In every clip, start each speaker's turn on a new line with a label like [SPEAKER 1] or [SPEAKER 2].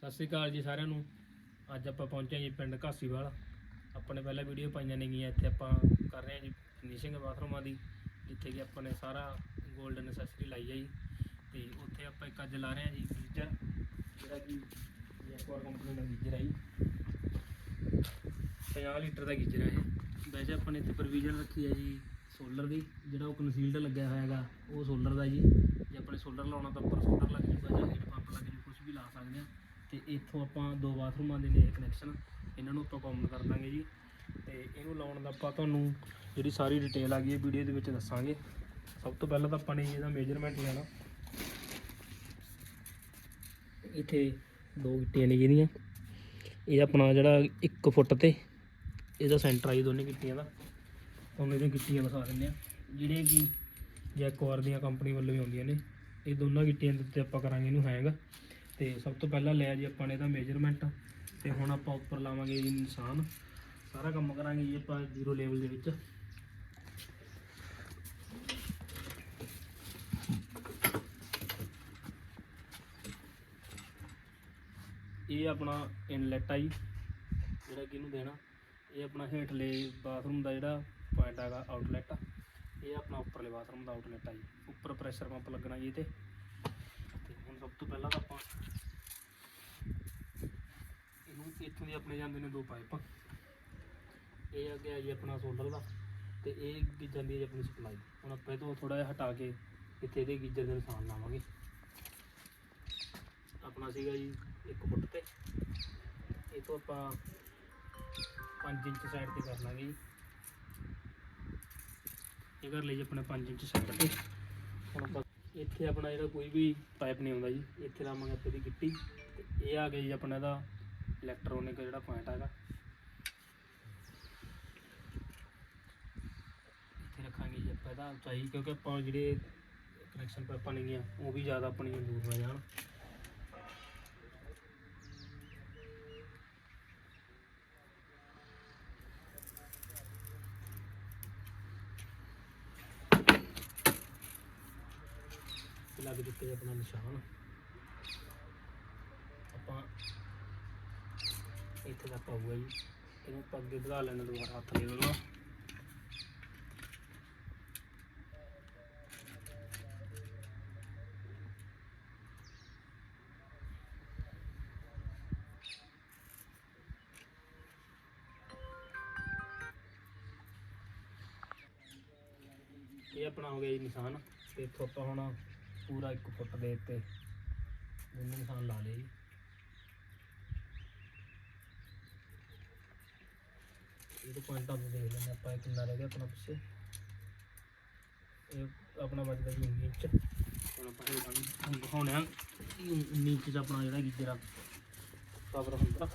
[SPEAKER 1] ਸਤਿ ਸ੍ਰੀ ਅਕਾਲ ਜੀ ਸਾਰਿਆਂ ਨੂੰ। ਅੱਜ ਆਪਾਂ ਪਹੁੰਚੇ ਜੀ ਪਿੰਡ ਘਾਸੀਵਾਲ। ਆਪਣੇ ਪਹਿਲਾਂ ਵੀਡੀਓ ਪਾਈਆਂ ਨੇਗੀਆਂ ਇੱਥੇ ਆਪਾਂ ਕਰ ਰਹੇ ਹਾਂ ਜੀ ਫਿਨਿਸ਼ਿੰਗ ਬਾਥਰੂਮਾਂ ਦੀ, ਜਿੱਥੇ ਕਿ ਆਪਾਂ ਨੇ ਸਾਰਾ 골ਡਨ ਐਕਸੈਸਰੀ ਲਾਈ ਹੈ ਜੀ। ਤੇ ਉੱਥੇ ਆਪਾਂ ਇੱਕ ਅੱਜ ਲਾ ਰਹੇ ਹਾਂ ਜੀ ਗੀਜ਼ਰ, ਜਿਹੜਾ ਕਿ ਜੈਕਵਾਰ ਕੰਪਨੀ ਦਾ ਗੀਜ਼ਰ ਹੈ ਜੀ। 50 ਲੀਟਰ ਦਾ ਗੀਜ਼ਰ ਹੈ ਇਹ। ਵੈਸੇ ਆਪਾਂ ਨੇ ਇੱਥੇ ਪ੍ਰੋਵੀਜ਼ਨ ਰੱਖੀ ਹੈ ਜੀ ਸੋਲਰ ਦੀ, ਜਿਹੜਾ ਉਹ ਕਨਸੀਲਡ ਲੱਗਿਆ ਹੋਇਆ ਹੈਗਾ, ਉਹ ਸੋਲਰ ਦਾ ਜੀ। ਜੇ ਆਪਣੇ ਸੋਲਰ ਲਾਉਣਾ ਤਾਂ ਉੱਪਰ ਸੋਲਰ ਲੱਗ ਜੂਗਾ ਜਾਂ ਹੀਟ ਪੰਪ ਲੱਗ ਜੂ ਕੁਝ ਵੀ ਲਾ ਸਕਦੇ ਆ ਤੇ ਇੱਥੋਂ ਆਪਾਂ ਦੋ ਬਾਥਰੂਮਾਂ ਦੇ ਨੇ ਕਨੈਕਸ਼ਨ ਇਹਨਾਂ ਨੂੰ ਆਪਾਂ ਕਾਮਨ ਕਰ ਦਾਂਗੇ ਜੀ। ਤੇ ਇਹਨੂੰ ਲਾਉਣ ਦਾ ਆਪਾਂ ਤੁਹਾਨੂੰ ਜਿਹੜੀ ਸਾਰੀ ਡਿਟੇਲ ਆ ਗਈ ਹੈ ਵੀਡੀਓ ਦੇ ਵਿੱਚ ਦੱਸਾਂਗੇ। ਸਭ ਤੋਂ ਪਹਿਲਾਂ ਤਾਂ ਆਪਾਂ ਨੇ ਇਹਦਾ ਮੇਜਰਮੈਂਟ ਲੈਣਾ। ਇੱਥੇ ਦੋ ਗਿੱਟੀਆਂ ਨੇ ਜਿਹਦੀਆਂ ਇਹ ਆਪਣਾ ਜਿਹੜਾ 1 ਫੁੱਟ ਤੇ ਇਹਦਾ ਸੈਂਟਰ ਆ ਜੀ ਦੋਨੇ ਗਿੱਟੀਆਂ ਦਾ। ਤੁਹਾਨੂੰ ਇਹਦੀਆਂ ਗਿੱਟੀਆਂ ਦਿਖਾ ਦਿੰਦੇ ਆ ਜਿਹੜੀਆਂ ਕਿ ਜੈਕਵਾਰ ਦੀਆਂ ਕੰਪਨੀ ਵੱਲੋਂ ਵੀ ਆਉਂਦੀਆਂ ਨੇ। ਇਹ ਦੋਨਾਂ ਗਿੱਟੀਆਂ ਦੇ ਉੱਤੇ ਆਪਾਂ ਕਰਾਂਗੇ ਇਹਨੂੰ ਹੈਂਗ ਤੇ ਸਭ ਤੋਂ ਪਹਿਲਾਂ ਲਿਆ ਜੀ ਆਪਾਂ ਨੇ ਇਹਦਾ ਮੇਜਰਮੈਂਟ ਤੇ ਹੁਣ ਆਪਾਂ ਉੱਪਰ ਲਾਵਾਂਗੇ ਜੀ ਇਨਸਾਨ ਸਾਰਾ ਕੰਮ ਕਰਾਂਗੇ ਜੀ ਆਪਾਂ ਜ਼ੀਰੋ ਲੈਵਲ ਦੇ ਵਿੱਚ। ਇਹ ਆਪਣਾ ਇਨਲੈਟ ਆ ਜੀ, ਜਿਹੜਾ ਕਿ ਇਹਨੂੰ ਦੇਣਾ। ਇਹ ਆਪਣਾ ਹੇਠਲੇ ਬਾਥਰੂਮ ਦਾ ਜਿਹੜਾ ਪੁਆਇੰਟ ਹੈਗਾ ਆਊਟਲੈਟ ਇਹ ਆਪਣਾ ਉੱਪਰਲੇ ਬਾਥਰੂਮ ਦਾ ਆਊਟਲੈਟ ਆ ਜੀ। ਉੱਪਰ ਪ੍ਰੈਸ਼ਰ ਪੰਪ ਲੱਗਣਾ ਜੀ ਇਹ ਹੁਣ ਸਭ ਤੋਂ ਪਹਿਲਾਂ ਤਾਂ ਆਪਾਂ ਇਹਨੂੰ ਇੱਥੋਂ ਦੀ ਆਪਣੇ ਜਾਂਦੇ ਨੇ ਦੋ ਪਾਈਪ। ਇਹ ਅੱਗੇ ਆ ਜੀ ਆਪਣਾ ਸੋਲਰ ਦਾ ਤੇ ਇਹ ਗੀ ਜਾਂਦੀ ਹੈ ਜੀ ਆਪਣੀ ਸਪਲਾਈ ਹੁਣ ਆਪਾਂ ਇਹ ਤੋਂ ਥੋੜਾ ਜਿਹਾ ਹਟਾ ਕੇ ਇੱਥੇ ਇਹਦੇ ਗੀਜ਼ਰ ਦੇ ਨਿਸ਼ਾਨ ਲਾਵਾਂਗੇ। ਆਪਣਾ ਸੀਗਾ ਜੀ 1 ਫੁੱਟ ਤੇ। ਇਹ ਤੋਂ ਆਪਾਂ 5 ਇੰਚ ਸਾਈਡ ਤੇ ਕਰ ਲਾਂਗੇ ਜੀ। ਇਹ ਕਰ ਲਈ ਜੀ ਆਪਣੇ 5 ਇੰਚ ਸਾਈਡ ਤੇ। ਹੁਣ ਆਪਾਂ ਇੱਥੇ ਆਪਣਾ ਜਿਹੜਾ ਕੋਈ ਵੀ ਪਾਈਪ ਨਹੀਂ ਆਉਂਦਾ ਜੀ, ਇੱਥੇ ਲਾਵਾਂਗੇ ਆਪਾਂ ਦੀ ਗਿੱਟੀ ਤੇ ਇਹ ਆ ਗਿਆ ਜੀ ਆਪਣਾ ਇਹਦਾ ਇਲੈਕਟ੍ਰੋਨਿਕ ਜਿਹੜਾ ਪੁਆਇੰਟ ਹੈਗਾ। ਇੱਥੇ ਰੱਖਾਂਗੇ ਜੀ ਆਪਾਂ ਇਹਦਾ ਉਚਾਈ, ਕਿਉਂਕਿ ਆਪਾਂ ਜਿਹੜੇ ਕਨੈਕਸ਼ਨ ਪਾਈਪਾਂ ਨੇਗੀਆਂ ਉਹ ਵੀ ਜ਼ਿਆਦਾ ਆਪਣੀਆਂ ਦੂਰ ਨਾ ਜਾਣ। ਤੇ ਲੱਗ ਦਿੱਤੇ ਜੀ ਆਪਣਾ ਨਿਸ਼ਾਨ। ਆਪਾਂ ਇੱਥੇ ਤੱਕ ਆਊਗਾ ਜੀ। ਇਹਨੂੰ ਆਪਾਂ ਅੱਗੇ ਵਧਾ ਲੈਣਾ ਦੁਬਾਰਾ ਹੱਥ ਲੈ ਲਓ ਇਹ ਆਪਣਾ ਹੋ ਗਿਆ ਜੀ ਨਿਸ਼ਾਨ। ਤੇ ਇੱਥੋਂ ਆਪਾਂ ਹੁਣ ਪੂਰਾ 1 ਫੁੱਟ ਦੇ ਉੱਤੇ। ਦੋਨੇ ਨਿਸ਼ਾਨ ਲਾ ਲਏ ਜੀ। ਇਹਦੇ ਪੁਆਇੰਟਾਂ ਤੋਂ ਦੇਖ ਲੈਂਦੇ ਆਪਾਂ ਕਿੰਨਾ ਰਹਿ ਗਿਆ ਆਪਣਾ ਪਿੱਛੇ। ਇਹ ਆਪਣਾ ਬਚਦਾ ਜੀ 19 ਇੰਚ। ਹੁਣ ਆਪਾਂ ਇਹ ਦਿਖਾਉਣੇ ਆ 19 ਇੰਚ ਦਾ ਆਪਣਾ ਜਿਹੜਾ ਗੀਜ਼ਰ ਆ ਕਵਰ ਹੁੰਦਾ।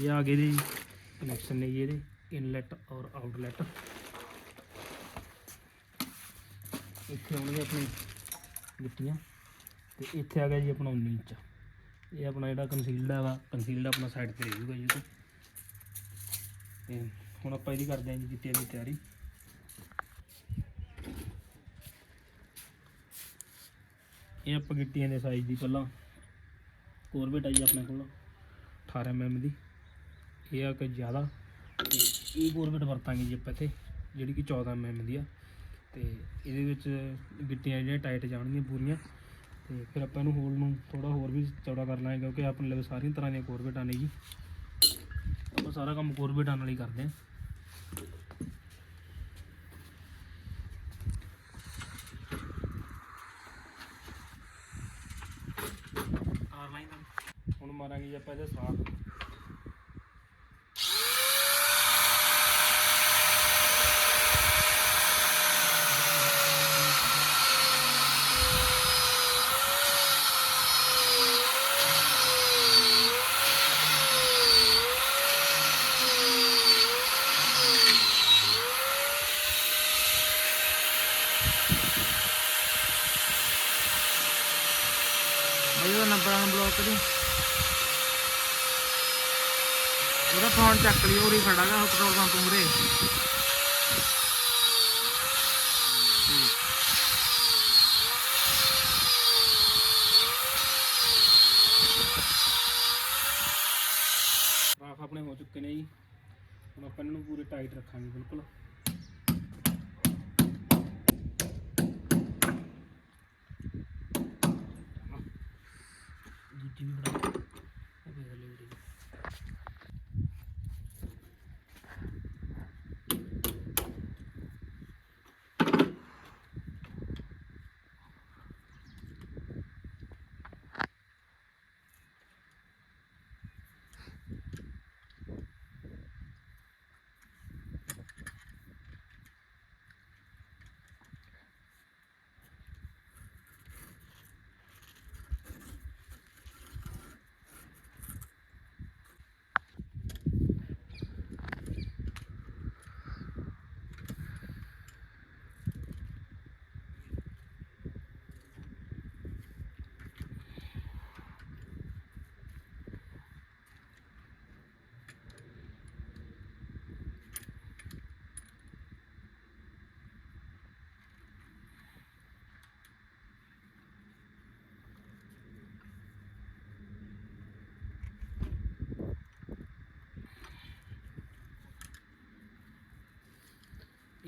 [SPEAKER 1] ਇਹ ਆ ਗਏ ਜੀ ਕਨੈਕਸ਼ਨ ਨੇ ਇਹਦੇ। ਇਨਲੈਟ ਔਰ ਆਊਟਲੈਟ ਇੱਥੇ ਆਉਣਗੇ ਆਪਣੀ ਗਿੱਟੀਆਂ। ਤੇ ਇੱਥੇ ਆ ਗਿਆ ਜੀ ਆਪਣਾ 19 ਇੰਚ ਇਹ ਆਪਣਾ ਜਿਹੜਾ ਕੰਸੀਲਡ ਹੈਗਾ ਕੰਸੀਲਡ ਆਪਣਾ ਸਾਈਡ ਤੇ ਰਹਿ ਜੂਗਾ ਜੀ ਇਹ ਤੇ ਹੁਣ ਆਪਾਂ ਇਹਦੀ ਕਰਦੇ ਹਾਂ ਜੀ ਗਿੱਟੀਆਂ ਦੀ ਤਿਆਰੀ। ਇਹ ਆਪਾਂ ਗਿੱਟੀਆਂ ਦੇ ਸਾਈਜ਼ ਦੀ ਪਹਿਲਾਂ ਕੋਰਬੇਟ ਆਈ ਆਪਣੇ ਕੋਲ 18 mm ਦੀ। ਇਹ ਆ ਕਿ ਜ਼ਿਆਦਾ। ਤੇ ਇਹ ਕੋਰਬੇਟ ਵਰਤਾਂਗੇ ਜੀ ਆਪਾਂ ਇੱਥੇ, ਜਿਹੜੀ ਕਿ 14 mm ਦੀ ਆ। ਤੇ ਇਹਦੇ ਵਿੱਚ ਗਿੱਟੀਆਂ ਜਿਹੜੀਆਂ ਟਾਈਟ ਜਾਣਗੀਆਂ ਪੂਰੀਆਂ। ਤੇ ਫਿਰ ਆਪਾਂ ਇਹਨੂੰ ਹੋਲ ਨੂੰ ਥੋੜਾ ਹੋਰ ਵੀ ਚੌੜਾ ਕਰ ਲਾਂਗੇ ਕਿਉਂਕਿ ਆਪਣੇ ਲਈ ਸਾਰੀਆਂ ਤਰ੍ਹਾਂ ਦੀਆਂ ਕੋਰਬੇਟਾਂ ਨੇ ਜੀ। ਆਪਾਂ ਸਾਰਾ ਕੰਮ ਕੋਰਬੇਟਾਂ ਨਾਲ ਹੀ ਕਰਦੇ ਹਾਂ। ਹੁਣ ਮਾਰਾਂਗੇ ਜੀ ਆਪਾਂ ਇਹਦਾ ਸਰਾਖ
[SPEAKER 2] ਉਹਦਾ ਫੋਨ ਚੱਕ ਲਈ, ਉਰੀ ਖੜਾਗਾ ਪੈਟਰੋਲ ਪੰਪ ਮੂਰੇ ਰਾਖ ਆਪਣੇ ਹੋ
[SPEAKER 1] ਚੁੱਕੇ ਨੇ ਜੀ। ਹੁਣ ਆਪਾਂ ਇਹਨਾਂ ਨੂੰ ਪੂਰੇ ਟਾਈਟ ਰੱਖਾਂਗੇ, ਬਿਲਕੁਲ।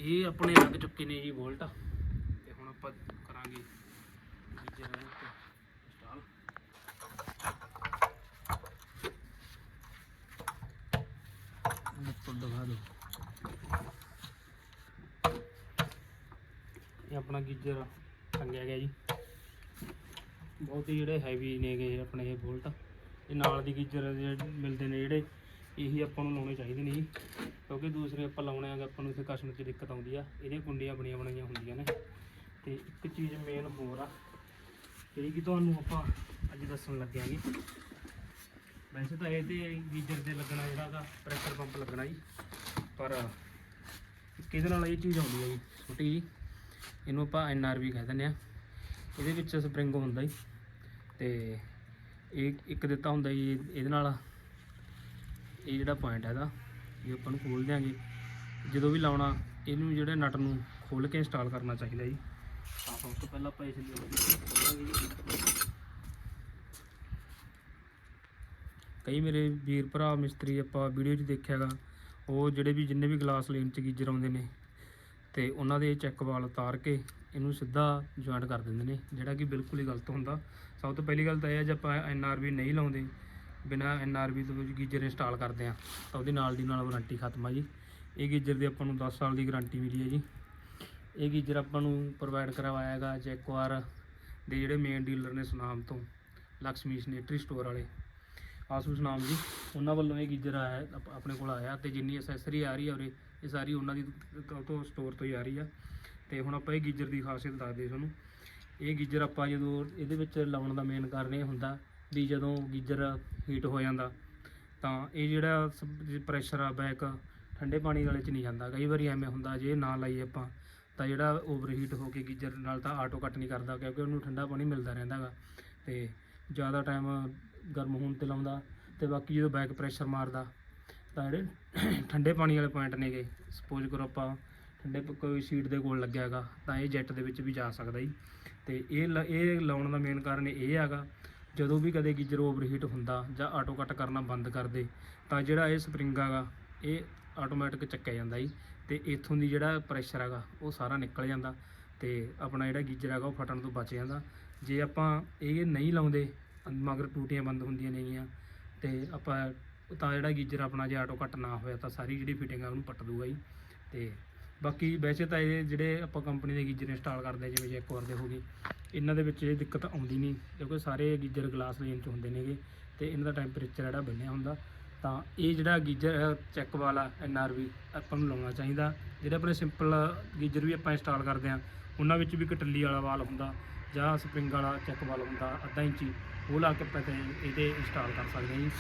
[SPEAKER 1] ਇਹ ਆਪਣੇ ਲੱਗ ਚੁੱਕੇ ਨੇ ਜੀ ਬੋਲਟ। ਤੇ ਹੁਣ ਆਪਾਂ ਕਰਾਂਗੇ ਗੀਜ਼ਰ ਇਹਦੇ ਉੱਤੇ ਇੰਸਟਾਲ ਉੱਪਰ ਦਿਖਾ ਦਿਓ ਇਹ ਆਪਣਾ ਗੀਜ਼ਰ ਟੰਗਿਆ ਗਿਆ ਜੀ। ਬਹੁਤ ਹੀ ਜਿਹੜੇ ਹੈਵੀ ਨੇਗੇ ਆਪਣੇ ਇਹ ਬੋਲਟ। ਇਹ ਨਾਲ ਦੀ ਗੀਜ਼ਰ ਮਿਲਦੇ ਨੇ ਜਿਹੜੇ, ਇਹੀ ਆਪਾਂ ਨੂੰ ਲਾਉਣੇ ਚਾਹੀਦੇ ਨੇ ਜੀ। ਕਿਉਂਕਿ ਦੂਸਰੇ ਆਪਾਂ ਲਾਉਣੇ ਆਗੇ, ਆਪਾਂ ਨੂੰ ਇੱਥੇ ਕਸਮ 'ਚ ਦਿੱਕਤ ਆਉਂਦੀ ਆ। ਇਹਦੇ ਕੁੰਡੀਆਂ ਬਣੀਆਂ ਬਣਾਈਆਂ ਹੁੰਦੀਆਂ ਨੇ। ਤੇ ਇੱਕ ਚੀਜ਼ ਮੇਨ ਹੋਰ ਆ, ਜਿਹੜੀ ਕਿ ਤੁਹਾਨੂੰ ਆਪਾਂ ਅੱਜ ਦੱਸਣ ਲੱਗੇ ਆਂਗੇ ਵੈਸੇ ਤਾਂ ਇਹ ਤੇ ਗੀਜ਼ਰ ਤੇ ਲੱਗਣਾ ਜਿਹੜਾ ਦਾ ਪ੍ਰੈਸ਼ਰ ਪੰਪ ਲੱਗਣਾ ਜੀ। ਪਰ ਕਿਹਦੇ ਨਾਲ ਇਹ ਚੀਜ਼ ਆਉਂਦੀ ਹੈ ਜੀ? ਛੋਟੀ ਜੀ, ਇਹਨੂੰ ਆਪਾਂ ਐਨ ਆਰ ਵੀ ਕਹਿ ਦਿੰਦੇ ਆ। ਇਹਦੇ ਵਿੱਚ ਸਪਰਿੰਗ ਹੁੰਦਾ ਜੀ। ਤੇ ਇਹ ਇੱਕ ਦਿੱਤਾ ਹੁੰਦਾ ਜੀ, ਇਹਦੇ ਨਾਲ। ਇਹ ਜਿਹੜਾ ਪੁਆਇੰਟ ਹੈਗਾ ਇਹ ਆਪਾਂ ਨੂੰ ਖੋਲ ਦਿਆਂਗੇ। ਜਦੋਂ ਵੀ ਲਾਉਣਾ ਇਹਨੂੰ ਜਿਹੜੇ ਨਟ ਨੂੰ ਖੋਲ ਕੇ ਇੰਸਟਾਲ ਕਰਨਾ ਚਾਹੀਦਾ ਜੀ। ਤਾਂ ਸਭ ਤੋਂ ਪਹਿਲਾਂ ਆਪਾਂ ਇਸ ਲਈ। ਕਈ ਮੇਰੇ ਵੀਰ ਭਰਾ ਮਿਸਤਰੀ ਆਪਾਂ ਵੀਡੀਓ 'ਚ ਦੇਖਿਆਗਾ ਉਹ ਜਿਹੜੇ ਵੀ ਜਿੰਨੇ ਵੀ ਗਲਾਸ ਲੇਨ 'ਚ ਗੀਜਰ ਆਉਂਦੇ ਨੇ ਤੇ ਉਹਨਾਂ ਦੇ ਚੈੱਕ ਵਾਲ ਉਤਾਰ ਕੇ ਇਹਨੂੰ ਸਿੱਧਾ ਜੁਆਇੰਟ ਕਰ ਦਿੰਦੇ ਨੇ ਜਿਹੜਾ ਕਿ ਬਿਲਕੁਲ ਹੀ ਗਲਤ ਹੁੰਦਾ। ਸਭ ਤੋਂ ਪਹਿਲੀ ਗੱਲ ਤਾਂ ਇਹ ਹੈ ਜੇ ਆਪਾਂ ਐਨ ਆਰ ਵੀ ਨਹੀਂ ਲਾਉਂਦੇ ਬਿਨਾ ਐਨ ਆਰ ਵੀ ਤੋਂ ਗੀਜ਼ਰ ਇੰਸਟਾਲ ਕਰਦੇ ਆ, ਤਾਂ ਉਹਦੇ ਨਾਲ ਦੀ ਨਾਲ ਵਾਰੰਟੀ ਖਤਮ ਆ ਜੀ। ਇਹ ਗੀਜ਼ਰ ਦੀ ਆਪਾਂ ਨੂੰ 10 ਸਾਲ ਦੀ ਗਾਰੰਟੀ ਮਿਲੀ ਹੈ ਜੀ। ਇਹ ਗੀਜ਼ਰ ਆਪਾਂ ਨੂੰ ਪ੍ਰੋਵਾਈਡ ਕਰਵਾਇਆ ਹੈਗਾ ਜੈਕਵਾਰ ਦੇ ਜਿਹੜੇ ਮੇਨ ਡੀਲਰ ਨੇ ਸੁਨਾਮ ਤੋਂ ਲక్ష్ਮੀ ਸਨੇਟਰੀ ਸਟੋਰ ਵਾਲੇ। ਆਸੂ ਸੁਨਾਮ ਜੀ, ਉਹਨਾਂ ਵੱਲੋਂ ਇਹ ਗੀਜ਼ਰ ਆਇਆ ਆਪਣੇ ਕੋਲ ਆਇਆ ਤੇ ਜਿੰਨੀ ਅਸੈਸਰੀ ਆ ਰਹੀ ਆ ਉਰੇ, ਇਹ ਸਾਰੀ ਉਹਨਾਂ ਦੀ ਕ- ਤੋਂ ਸਟੋਰ ਤੋਂ ਹੀ ਆ ਰਹੀ ਆ। ਤੇ ਹੁਣ ਆਪਾਂ ਇਹ ਗੀਜ਼ਰ ਦੀ ਖਾਸੀਅਤ ਦੱਸਦੇ ਤੁਹਾਨੂੰ। ਇਹ ਗੀਜ਼ਰ ਆਪਾਂ ਜਦੋਂ ਇਹਦੇ ਵਿੱਚ ਲਾਉਣ ਦਾ ਮੇਨ ਕਾਰਨ ਇਹ ਹੁੰਦਾ ਵੀ ਜਦੋਂ ਗੀਜ਼ਰ ਹੀਟ ਹੋ ਜਾਂਦਾ, ਤਾਂ ਇਹ ਜਿਹੜਾ ਪ੍ਰੈਸ਼ਰ ਆ ਬੈਕ ਠੰਡੇ ਪਾਣੀ ਵਾਲੇ ਚ ਨਹੀਂ ਜਾਂਦਾ। ਕਈ ਵਾਰੀ ਐਵੇਂ ਹੁੰਦਾ, ਜੇ ਨਾ ਲਾਈਏ ਆਪਾਂ, ਤਾਂ ਜਿਹੜਾ ਓਵਰ ਹੀਟ ਹੋ ਕੇ ਗੀਜ਼ਰ ਨਾਲ ਤਾਂ ਆਟੋ ਕੱਟ ਨਹੀਂ ਕਰਦਾ, ਕਿਉਂਕਿ ਉਹਨੂੰ ਠੰਡਾ ਪਾਣੀ ਮਿਲਦਾ ਰਹਿੰਦਾ ਗਾ। ਤੇ ਜ਼ਿਆਦਾ ਟਾਈਮ ਗਰਮ ਹੋਣ ਤੇ ਲਾਉਂਦਾ, ਤੇ ਬਾਕੀ ਜਦੋਂ ਬੈਕ ਪ੍ਰੈਸ਼ਰ ਮਾਰਦਾ, ਤਾਂ ਜਿਹੜੇ ਠੰਡੇ ਪਾਣੀ ਵਾਲੇ ਪੁਆਇੰਟ ਨੇਗੇ ਸਪੋਜ਼ ਕਰੋ ਆਪਾਂ ਠੰਡੇ ਪ- ਕੋਈ ਸੀਟ ਦੇ ਕੋਲ ਲੱਗਿਆ ਹੈਗਾ ਤਾਂ ਇਹ ਜੈਟ ਦੇ ਵਿੱਚ ਵੀ ਜਾ ਸਕਦਾ ਜੀ। ਤੇ ਇਹ ਲ- ਇਹ ਲਾਉਣ ਦਾ ਮੇਨ ਕਾਰਨ ਇਹ ਹੈਗਾ ਜਦੋਂ ਵੀ ਕਦੇ ਗੀਜ਼ਰ ਓਵਰਹੀਟ ਹੁੰਦਾ ਜਾਂ ਆਟੋ ਕੱਟ ਕਰਨਾ ਬੰਦ ਕਰ ਦੇ, ਤਾਂ ਜਿਹੜਾ ਇਹ ਸਪਰਿੰਗ ਹੈਗਾ, ਇਹ ਆਟੋਮੈਟਿਕ ਚੱਕਿਆ ਜਾਂਦਾ ਜੀ ਤੇ ਇਥੋਂ ਦੀ ਜਿਹੜਾ ਪ੍ਰੈਸ਼ਰ ਹੈਗਾ, ਉਹ ਸਾਰਾ ਨਿਕਲ ਜਾਂਦਾ ਤੇ ਆਪਣਾ ਜਿਹੜਾ ਗੀਜ਼ਰ ਹੈਗਾ, ਉਹ ਫਟਣ ਤੋਂ ਬਚ ਜਾਂਦਾ। ਜੇ ਆਪਾਂ ਇਹ ਨਹੀਂ ਲਾਉਂਦੇ, ਮਗਰ ਟੂਟੀਆਂ ਬੰਦ ਹੁੰਦੀਆਂ ਨੇਗੀਆਂ ਤੇ ਆਪਾਂ ਤਾਂ ਜਿਹੜਾ ਗੀਜ਼ਰ ਆਪਣਾ ਜੇ ਆਟੋ ਕੱਟ ਨਾ ਹੋਇਆ, ਤਾਂ ਸਾਰੀ ਜਿਹੜੀ ਫਿਟਿੰਗ ਆ, ਉਹਨੂੰ ਪੱਟ ਦੂਗਾ ਜੀ ਤੇ ਬਾਕੀ ਵੈਸੇ ਤਾਂ ਇਹ ਜਿਹੜੇ ਆਪਾਂ ਕੰਪਨੀ ਦੇ ਗੀਜ਼ਰ ਇੰਸਟਾਲ ਕਰਦੇ ਆ, ਜਿਵੇਂ ਜੈਕਵਾਰ ਦੇ ਹੋ ਗਏ, ਇਹਨਾਂ ਦੇ ਵਿੱਚ ਇਹ ਦਿੱਕਤ ਆਉਂਦੀ ਨਹੀਂ, ਕਿਉਂਕਿ ਸਾਰੇ ਗੀਜ਼ਰ ਗਲਾਸ ਰੇਂਜ 'ਚ ਹੁੰਦੇ ਨੇਗੇ ਤੇ ਇਹਨਾਂ ਦਾ ਟੈਂਪਰੇਚਰ ਜਿਹੜਾ ਬੰਨਿਆ ਹੁੰਦਾ, ਤਾਂ ਇਹ ਜਿਹੜਾ ਗੀਜ਼ਰ ਚੈੱਕ ਵਾਲਾ ਐਨਆਰਵੀ ਆਪਾਂ ਨੂੰ ਲਾਉਣਾ ਚਾਹੀਦਾ। ਜਿਹੜੇ ਆਪਣੇ ਸਿੰਪਲ ਗੀਜ਼ਰ ਵੀ ਆਪਾਂ ਇੰਸਟਾਲ ਕਰਦੇ ਆ ਉਹਨਾਂ ਵਿੱਚ ਵੀ ਕਟੱਲੀ ਵਾਲਾ ਵਾਲ ਹੁੰਦਾ ਜਾਂ ਸਪਰਿੰਗ ਵਾਲਾ ਚੈੱਕ ਵਾਲ ਹੁੰਦਾ, ਅੱਧਾ ਇੰਚੀ ਉਹ ਲਾ ਕੇ ਆਪਾਂ ਇਹਦੇ ਇੰਸਟਾਲ ਕਰ ਸਕਦੇ ਹਾਂ ਜੀ।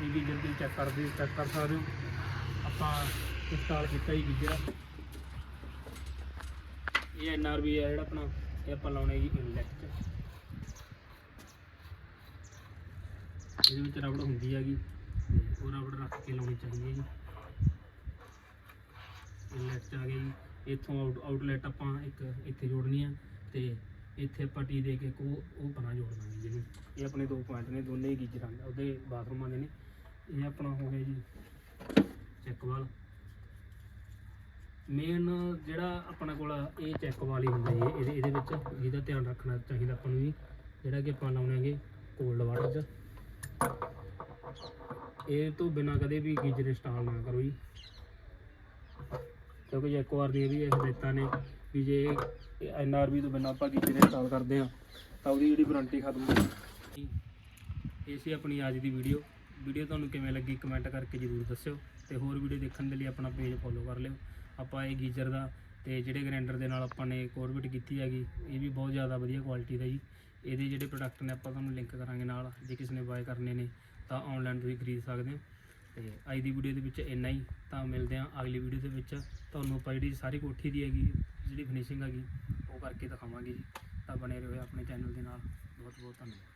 [SPEAKER 1] ਇਹ ਗੀਜ਼ਰ ਦੀ ਚੈੱਕ ਕਰਦੇ ਚੈੱਕ ਕਰ ਸਕਦੇ ਹੋ। ਆਪਾਂ ਇੰਸਟਾਲ ਕੀਤਾ ਹੀ ਗੀਜ਼ਰ। ਇਹ ਐਨਆਰਵੀ ਹੈ ਜਿਹੜਾ ਆਪਣਾ, ਇਹ ਆਪਾਂ ਲਾਉਣਾ ਜੀ ਇਨਲੈਟ 'ਚ। ਇਹਦੇ ਵਿੱਚ ਰਬੜ ਹੁੰਦੀ ਹੈਗੀ ਤੇ ਉਹ ਰਬੜ ਰੱਖ ਕੇ ਲਾਉਣੀ ਚਾਹੀਦੀ ਹੈ ਜੀ। ਇਨਲੈਟ 'ਚ ਆ ਗਈ। ਜੀ ਇੱਥੋਂ ਆਊਟ ਆਊਟਲੈਟ ਆਪਾਂ ਇੱਕ ਇੱਥੇ ਜੋੜਨੀ ਆ, ਤੇ ਇੱਥੇ ਪੱਟੀ ਦੇ ਕੇ ਇੱਕ ਉਹ ਉਹ ਬਣਾ ਜੋੜ ਦਾਂਗੇ ਜਿਹਨੂੰ ਇਹ ਆਪਣੇ ਦੋ ਪੁਆਇੰਟ ਨੇ, ਦੋਨੇ ਹੀ ਗੀਜ਼ਰਾਂ ਦੇ, ਉਹਦੇ ਬਾਥਰੂਮਾਂ ਦੇ ਨੇ। ਇਹ ਆਪਣਾ ਹੋ ਗਿਆ ਜੀ ਚੈੱਕ ਵਾਲ ਮੇਨ ਜਿਹੜਾ ਆਪਣਾ ਕੋਲ ਇਹ ਚੈੱਕ ਵਾਲੀ ਹੀ ਹੁੰਦਾ ਜੀ, ਇਹਦੇ ਇਹਦੇ ਵਿੱਚ ਜਿਹਦਾ ਧਿਆਨ ਰੱਖਣਾ ਚਾਹੀਦਾ ਆਪਾਂ ਨੂੰ ਵੀ ਜਿਹੜਾ ਕਿ ਆਪਾਂ ਲਾਉਣੇ ਹੈਗੇ ਕੋਲਡ ਵਾਟਰ 'ਚ। ਇਹ ਤੋਂ ਬਿਨਾ ਕਦੇ ਵੀ ਗੀਜ਼ਰ ਇੰਸਟਾਲ ਨਾ ਕਰੋ ਜੀ। ਕਿਉਂਕਿ ਜੇ ਇੱਕ ਵਾਰ ਦੀਆਂ ਵੀ ਇਹ ਹਦਾਇਤਾਂ ਨੇ ਵੀ ਜੇ ਐਨ ਆਰ ਵੀ ਤੋਂ ਬਿਨਾ ਆਪਾਂ ਗੀਜ਼ਰ ਇੰਸਟਾਲ ਕਰਦੇ ਆ ਤਾਂ ਉਹਦੀ ਜਿਹੜੀ ਵਾਰੰਟੀ ਖਤਮ ਹੋ ਜਾਂਦੀ ਇਹ ਸੀ ਆਪਣੀ ਅੱਜ ਦੀ ਵੀਡੀਓ ਵੀਡੀਓ ਤੁਹਾਨੂੰ ਕਿਵੇਂ ਲੱਗੀ ਕਮੈਂਟ ਕਰਕੇ ਜਰੂਰ ਦੱਸਿਓ ਤੇ ਹੋਰ ਵੀਡੀਓ ਦੇਖਣ ਦੇ ਲਈ ਆਪਣਾ ਪੇਜ ਫੋਲੋ ਕਰ ਲਿਓ। ਆਪਾਂ ਇਹ ਗੀਜ਼ਰ ਦਾ ਤੇ ਜਿਹੜੇ ਗ੍ਰਾਈਂਡਰ ਦੇ ਨਾਲ ਆਪਾਂ ਨੇ ਕੋਰਬਿਟ ਕੀਤੀ ਹੈਗੀ, ਇਹ ਵੀ ਬਹੁਤ ਜ਼ਿਆਦਾ ਵਧੀਆ ਕੁਆਲਿਟੀ ਦਾ ਜੀ। ਇਹਦੇ ਜਿਹੜੇ ਪ੍ਰੋਡਕਟ ਨੇ ਆਪਾਂ ਤੁਹਾਨੂੰ ਲਿੰਕ ਕਰਾਂਗੇ ਨਾਲ, ਜੇ ਕਿਸੇ ਨੇ ਬਾਏ ਕਰਨੇ ਨੇ, ਤਾਂ ਆਨਲਾਈਨ ਤੁਸੀਂ ਖਰੀਦ ਸਕਦੇ ਹੋ। ਤੇ ਅੱਜ ਦੀ ਵੀਡੀਓ ਦੇ ਵਿੱਚ ਇੰਨਾ ਹੀ, ਤਾਂ ਮਿਲਦੇ ਹਾਂ ਅਗਲੀ ਵੀਡੀਓ ਦੇ ਵਿੱਚ। ਤੁਹਾਨੂੰ ਆਪਾਂ ਜਿਹੜੀ ਸਾਰੀ ਕੋਠੀ ਦੀ ਹੈਗੀ, ਜਿਹੜੀ ਫਿਨਿਸ਼ਿੰਗ ਹੈਗੀ, ਉਹ ਕਰਕੇ ਦਿਖਾਵਾਂਗੇ ਜੀ। ਤਾਂ ਬਣੇ ਰਹੋ ਆਪਣੇ ਚੈਨਲ ਦੇ ਨਾਲ। ਬਹੁਤ ਬਹੁਤ ਧੰਨਵਾਦ।